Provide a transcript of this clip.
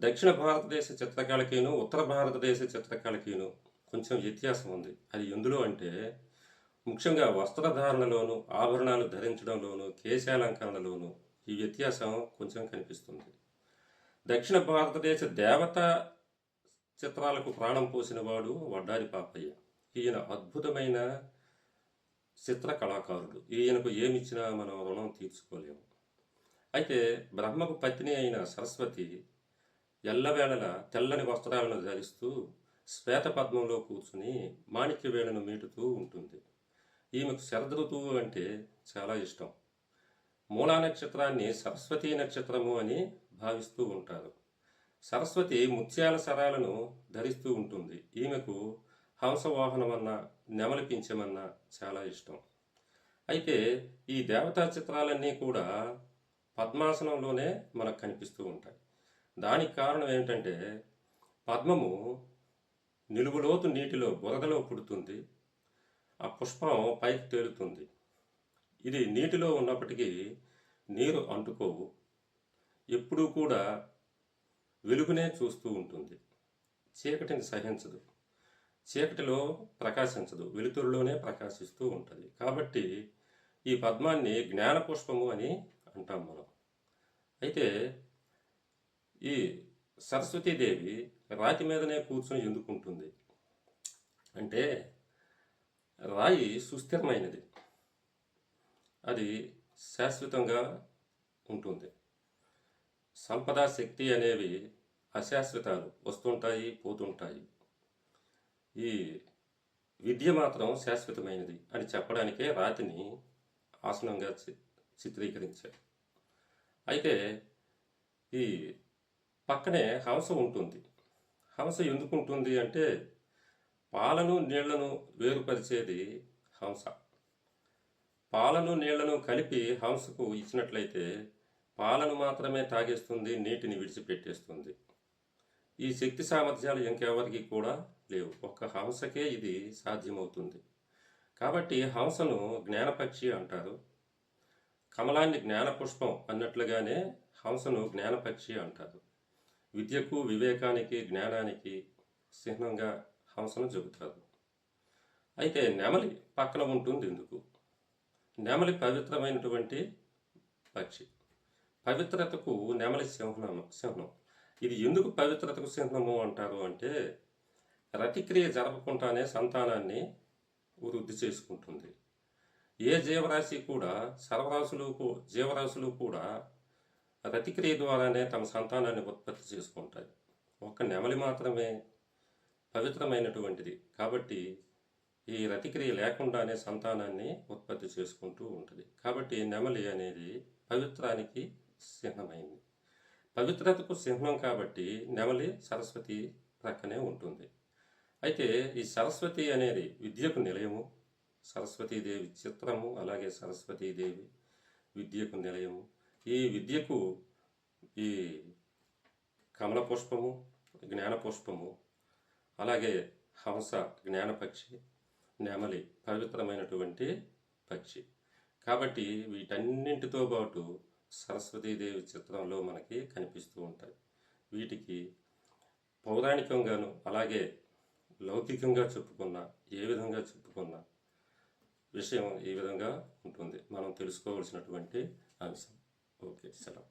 దక్షిణ భారతదేశ చిత్రకళకిను ఉత్తర భారతదేశ చిత్రకళకిను కొంచెం వ్యత్యాసం ఉంది. అది ఎందులో అంటే ముఖ్యంగా వస్త్రధారణలోను ఆభరణాలు ధరించడంలోను కేశాలంకరణలోను ఈ వ్యత్యాసం కొంచెం కనిపిస్తుంది. దక్షిణ భారతదేశ దేవత చిత్రాలకు ప్రాణం పోసినవాడు వడ్డారి పాపయ్య. ఈయన అద్భుతమైన చిత్ర కళాకారుడు. ఈయనకు ఏమిచ్చినా మనం రుణం తీర్చుకోలేము. అయితే బ్రహ్మకు పత్ని అయిన సరస్వతి ఎల్లవేళల తెల్లని వస్త్రాలను ధరిస్తూ శ్వేత పద్మంలో కూర్చుని మాణిక్యవేళను మీటుతూ ఉంటుంది. ఈమెకు శరదృతువు అంటే చాలా ఇష్టం. మూలా నక్షత్రాన్ని సరస్వతీ నక్షత్రము అని భావిస్తూ ఉంటారు. సరస్వతి ముత్యాల సరాలను ధరిస్తూ ఉంటుంది. ఈమెకు హంసవాహనమన్నా నెమలిపించమన్నా చాలా ఇష్టం. అయితే ఈ దేవతా చిత్రాలన్నీ కూడా పద్మాసనంలోనే మనకు కనిపిస్తూ ఉంటాయి. దానికి కారణం ఏంటంటే పద్మము నిలువులోతు నీటిలో బురదలో పుడుతుంది. ఆ పుష్పం పైకి తేలుతుంది. ఇది నీటిలో ఉన్నప్పటికీ నీరు అంటుకోవు. ఎప్పుడూ కూడా వెలుగునే చూస్తూ ఉంటుంది. చీకటిని సహించదు. చీకటిలో ప్రకాశించదు. వెలుతురులోనే ప్రకాశిస్తూ ఉంటుంది. కాబట్టి ఈ పద్మాన్ని జ్ఞాన పుష్పము అని అంటాం మనం. అయితే ఈ సరస్వతీదేవి రాతి మీదనే కూర్చొని ఎందుకుంటుంది? అంటే రాయి సుస్థిరమైనది. అది శాశ్వతంగా ఉంటుంది. సంపద శక్తి అనేవి అశాశ్వతాలు వస్తుంటాయి పోతుంటాయి. ఈ విద్య మాత్రం శాశ్వతమైనది అని చెప్పడానికే రాతిని ఆసనంగా చి- చిత్రీకరించారు. అయితే ఈ పక్కనే హంస ఉంటుంది. హంస ఎందుకు ఉంటుంది అంటే పాలను నీళ్ళను వేరుపరిచేది హంస. పాలను నీళ్ళను కలిపి హంసకు ఇచ్చినట్లయితే పాలను మాత్రమే తాగేస్తుంది నీటిని విడిచిపెట్టేస్తుంది. ఈ శక్తి సామర్థ్యాలు ఇంకెవరికి కూడా లేవు. ఒక్క హంసకే ఇది సాధ్యమవుతుంది. కాబట్టి హంసను జ్ఞానపక్షి అంటారు. కమలాన్ని జ్ఞానపుష్పం అన్నట్లుగానే హంసను జ్ఞానపక్షి అంటారు. విద్యకు వివేకానికి జ్ఞానానికి చిహ్నంగా హంసను చెబుతారు. అయితే నెమలి పక్కన ఉంటుంది ఎందుకు? నెమలి పవిత్రమైనటువంటి పక్షి. పవిత్రతకు నెమలి సింహనం సింహం. ఇది ఎందుకు పవిత్రతకు చిహ్నము అంటారు అంటే రతిక్రియ జరపకుండానే సంతానాన్ని వృద్ధి చేసుకుంటుంది. ఏ జీవరాశి కూడా సర్వరాశులు జీవరాశులు కూడా రతిక్రియ ద్వారానే తమ సంతానాన్ని ఉత్పత్తి చేసుకుంటాయి. ఒక్క నెమలి మాత్రమే పవిత్రమైనటువంటిది. కాబట్టి ఈ రతిక్రియ లేకుండానే సంతానాన్ని ఉత్పత్తి చేసుకుంటూ ఉంటుంది. కాబట్టి నెమలి అనేది పవిత్రానికి చిహ్నమైంది. పవిత్రతకు చిహ్నం కాబట్టి నెమలి సరస్వతి ప్రక్కనే ఉంటుంది. అయితే ఈ సరస్వతి అనేది విద్యకు నిలయము. సరస్వతీదేవి చిత్రము అలాగే సరస్వతీదేవి విద్యకు నిలయము. ఈ విద్యకు ఈ కమల పుష్పము జ్ఞాన పుష్పము అలాగే హంస జ్ఞానపక్షి నెమలి పవిత్రమైనటువంటి పక్షి. కాబట్టి వీటన్నింటితో పాటు సరస్వతీదేవి చిత్రంలో మనకి కనిపిస్తూ ఉంటాయి. వీటికి పౌరాణికంగాను అలాగే లౌకికంగా చెప్పుకున్న ఏ విధంగా చెప్పుకున్న విషయం ఈ విధంగా ఉంటుంది. మనం తెలుసుకోవాల్సినటువంటి అంశం. ఓకే సెలవు